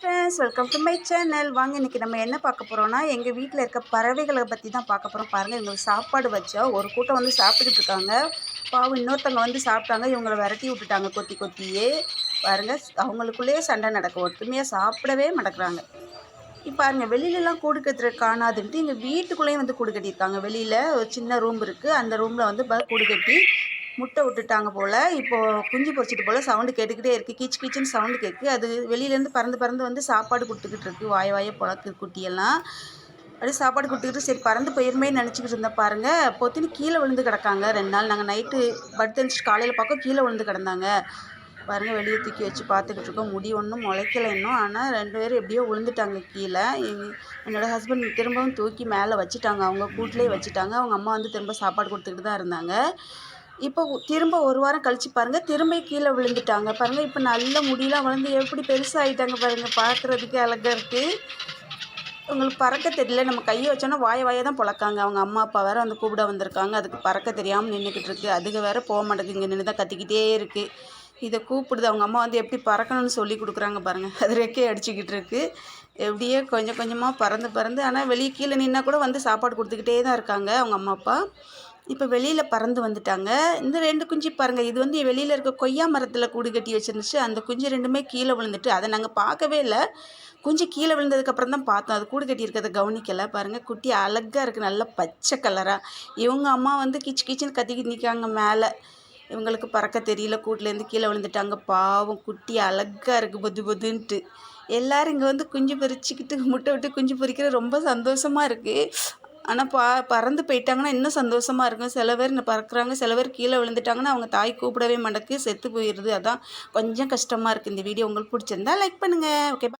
Friends welcome to my channel வாங்க இன்றைக்கி நம்ம என்ன பார்க்க போகிறோம்னா எங்கள் வீட்டில் இருக்க பறவைகளை பற்றி தான் பார்க்க போகிறோம் பாருங்கள் இவங்களுக்கு சாப்பாடு வச்சா ஒரு கூட்டம் வந்து சாப்பிட்டுட்டு இருக்காங்க. பாவம் இன்னொருத்தவங்க வந்து சாப்பிட்டாங்க. இவங்களை விரட்டி விட்டுட்டாங்க கொத்தி கொத்தியே. பாருங்கள் அவங்களுக்குள்ளேயே சண்டை நடக்கும். ஒற்றுமையாக சாப்பிடவே மாட்டேங்கிறாங்க. இப்போ பாருங்கள் வெளியிலலாம் கூடு கட்டுற காணாதுன்ட்டு எங்கள் வீட்டுக்குள்ளேயும் வந்து கூடு கட்டியிருக்காங்க. வெளியில் ஒரு சின்ன ரூம் இருக்குது அந்த ரூமில் வந்து ப- கூடு கட்டி முட்டை விட்டுட்டாங்க போல். இப்போது குஞ்சு பொறிச்சிட்டு போல் சவுண்டு கேட்டுக்கிட்டே இருக்குது கீச் கீச்சுன்னு சவுண்டு கேட்கு அது வெளியிலேருந்து பறந்து பறந்து வந்து சாப்பாடு கொடுத்துக்கிட்டு இருக்குது வாய வாய புழக்கு குட்டியெல்லாம். அப்படியே சாப்பாடு கொடுத்துக்கிட்டு சரி பறந்து போயிருமே நினச்சிக்கிட்டு இருந்தேன் பாருங்கள் பொத்தின்னு கீழே விழுந்து கிடக்காங்க. ரெண்டு நாள் நாங்கள் நைட்டு படுத்து காலையில் பார்க்க கீழே விழுந்து கிடந்தாங்க. பாருங்கள் வெளியே தூக்கி வச்சு பார்த்துக்கிட்டு இருக்கோம். முடி ஒன்றும் முளைக்கலை இன்னும். ஆனால் ரெண்டு பேரும் எப்படியோ விழுந்துட்டாங்க கீழே. எங்க- என்னோட ஹஸ்பண்ட் திரும்பவும் தூக்கி மேலே வச்சுட்டாங்க. அவங்க கூட்டிலே வச்சுட்டாங்க. அவங்க அம்மா வந்து திரும்ப சாப்பாடு கொடுத்துக்கிட்டு தான் இருந்தாங்க. இப்போ திரும்ப ஒரு வாரம் கழிச்சு பாருங்கள் திரும்ப கீழே விழுந்துட்டாங்க. பாருங்கள் இப்போ நல்ல முடியெலாம் வளர்ந்து எப்படி பெருசாகிட்டாங்க பாருங்கள் பார்க்குறதுக்கே அழகாக இருக்குது உங்களுக்கு பறக்க தெரியல. நம்ம கையை வச்சோன்னா வாய வாயை தான் பிழக்காங்க அவங்க அம்மா அப்பா வேற வந்து கூப்பிட வந்திருக்காங்க. அதுக்கு பறக்க தெரியாமல் நின்றுக்கிட்டு இருக்குது அதுக்கு வேற போக மாட்டேங்குது. இங்கே நின்று தான் கத்திக்கிட்டே இருக்குது இதை கூப்பிடுது. அவங்க அம்மா வந்து எப்படி பறக்கணும்னு சொல்லி கொடுக்குறாங்க பாருங்கள் அது ரெக்கே அடிச்சுக்கிட்டு இருக்குது எப்படியே கொஞ்சம் கொஞ்சமாக பறந்து பறந்து ஆனால் வெளியே கீழே நின்னா கூட வந்து சாப்பாடு கொடுத்துக்கிட்டே தான் இருக்காங்க அவங்க அம்மா அப்பா. இப்போ வெளியில் பறந்து வந்துட்டாங்க. இந்த ரெண்டு குஞ்சு பாருங்கள் இது வந்து வெளியில் இருக்க கொய்யா மரத்தில் கூடு கட்டி வச்சிருந்துச்சு. அந்த குஞ்சு ரெண்டுமே கீழே விழுந்துட்டு அதை நாங்கள் பார்க்கவே இல்லை. குஞ்சு கீழே விழுந்ததுக்கப்புறம் தான் பார்த்தோம். அது கூடு கட்டி இருக்கிறத கவனிக்கலை. பாருங்கள் குட்டி அழகாக இருக்குது நல்ல பச்சை கலராக இவங்க அம்மா வந்து கிச்சு கிச்சுன்னு கத்திக்கிட்டு நிற்காங்க மேலே. இவங்களுக்கு பறக்க தெரியல. கூட்டிலேருந்து கீழே விழுந்துட்டாங்க. பாவம் குட்டி அழகாக இருக்குது பொது பொதுன்ட்டு. எல்லோரும் இங்கே வந்து குஞ்சு பொரிச்சிக்கிட்டு முட்டை விட்டு குஞ்சு பொறிக்கிற ரொம்ப சந்தோஷமாக இருக்குது ஆனால் பா பறந்து போயிட்டாங்கன்னா இன்னும் சந்தோஷமாக இருக்கும். சில பேர் இந்த பறக்குறாங்க சில பேர் கீழே விழுந்துட்டாங்கன்னா அவங்க தாய் கூப்பிடவே மாட்டேக்கு செத்து போயிடுது. அதான் கொஞ்சம் கஷ்டமாக இருக்குது இந்த வீடியோ. உங்களுக்கு பிடிச்சிருந்தா லைக் பண்ணுங்கள் ஓகே